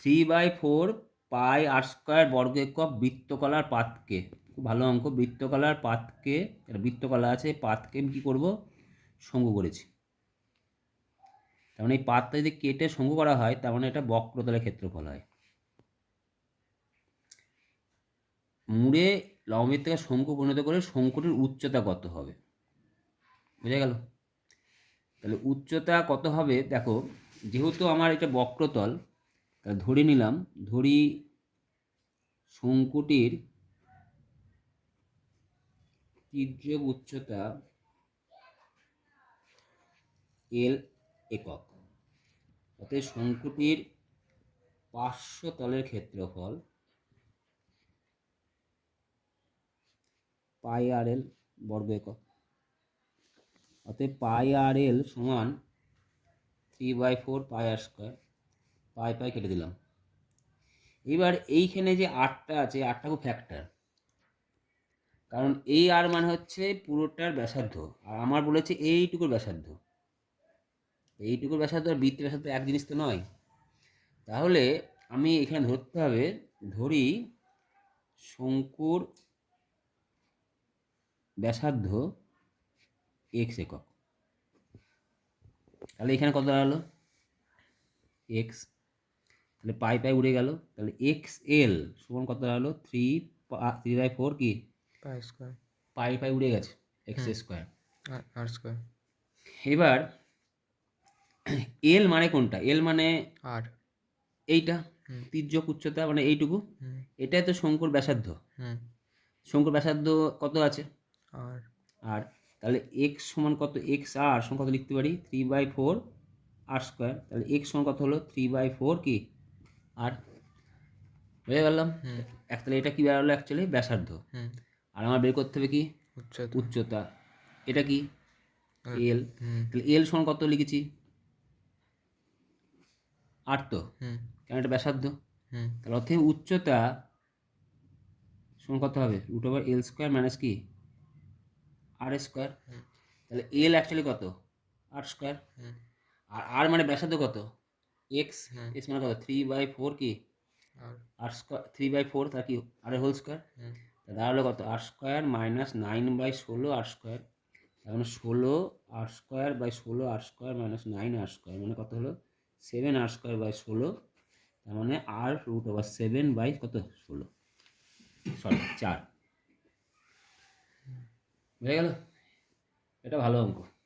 Three by four pi R square বর্গ একক বৃত্তকলার পাতকে। খুব ভালো অঙ্ক, বৃত্তকলার পাতকে একটা বৃত্তকলা আছে পাতকে আমি কী করব? শঙ্কু করেছি। তার মানে এই পাতটা যদি কেটে শঙ্কু করা হয়, তার মানে এটা বক্রতলের ক্ষেত্রফল হয়। মুড়ে লম্বের থেকে শঙ্কু পরিণত করে শঙ্কুটির উচ্চতা কত হবে? বোঝা গেল? তাহলে উচ্চতা কত হবে? দেখো, যেহেতু আমার এটা বক্রতল তাহলে ধরে নিলাম, ধরি শঙ্কুটির তির্যক উচ্চতা এল একক। অতএব শঙ্কুটির পার্শ্ব তলের ক্ষেত্রফল পাই আর এল বর্গ একক। অতএব পাই আর এল সমান three by four pi R square pi pi কেটে দিলাম। এবার এইখানে যে আটটা আছে আটটা খুব ফ্যাক্টর কারণ এই আর মানে হচ্ছে পুরোটার ব্যাসার্ধ, আর আমার বলেছে এইটুকুর ব্যাসার্ধ। এইটুকুর ব্যাসার্ধ আর বৃত্তের ব্যাসার্ধ এক জিনিস তো নয়। তাহলে আমি এখানে ধরতে হবে, ধরি শঙ্কুর ব্যাসার্ধ এক্স একক। তাহলে এখানে কত দাঁড়াল? এক্স তাহলে পাই পাই উড়ে গেল। তাহলে এক্স এল সমান কত দাঁড়াল থ্রি থ্রি বাই ফোর কি? পাই স্কোয়ার। পাই পাই উড়ে গেছে X hmm. Square. R square. এবার এল মানে কোনটা? এল মানে আর। এইটা। তির্যক উচ্চতা মানে এইটুকু। এটাই তো শঙ্কুর ব্যাসার্ধ। হুম। শঙ্কুর ব্যাসার্ধ কত আছে? আর। আর তাহলে এক্স সমান কত? এক্স আর সমান কত লিখতে পারি? Three by four R square তাহলে এক্স সমান কত হলো? থ্রি বাই ফোর কি? আর বুঝে গেলাম তাহলে এটা কি বেরোলো অ্যাকচুয়ালি ব্যাসার্ধ। হুম। আর আমার বের করতে হবে কি? উচ্চতা। উচ্চতা। এটা কি? এল তাহলে এল সমান কত লিখেছি? আট তো। হুম। কেন এটা ব্যাসার্ধ? হুম। তাহলে অর্থে উচ্চতা সমান কত হবে? Root over L square minus কি? আর স্কোয়ার তাহলে এল অ্যাকচুয়ালি কত? আর স্কোয়ার আর আর মানে ব্যাসার্ধ কত? এক্স। এক্স মানে কত থ্রি বাই ফোর কি? R? Square three by four তার কি? আর হোল স্কোয়ার দাঁড়াল কত? R square minus nine by ষোলো আর স্কোয়ার মানে ষোলো আর স্কোয়ার বাই ষোলো R square minus nine R square মানে কত হলো? সেভেন আর স্কোয়ার বাই ষোলো। তার মানে R root over seven by কত? ষোলো। সরি চার। বুঝে গেল? এটা ভালো অঙ্ক।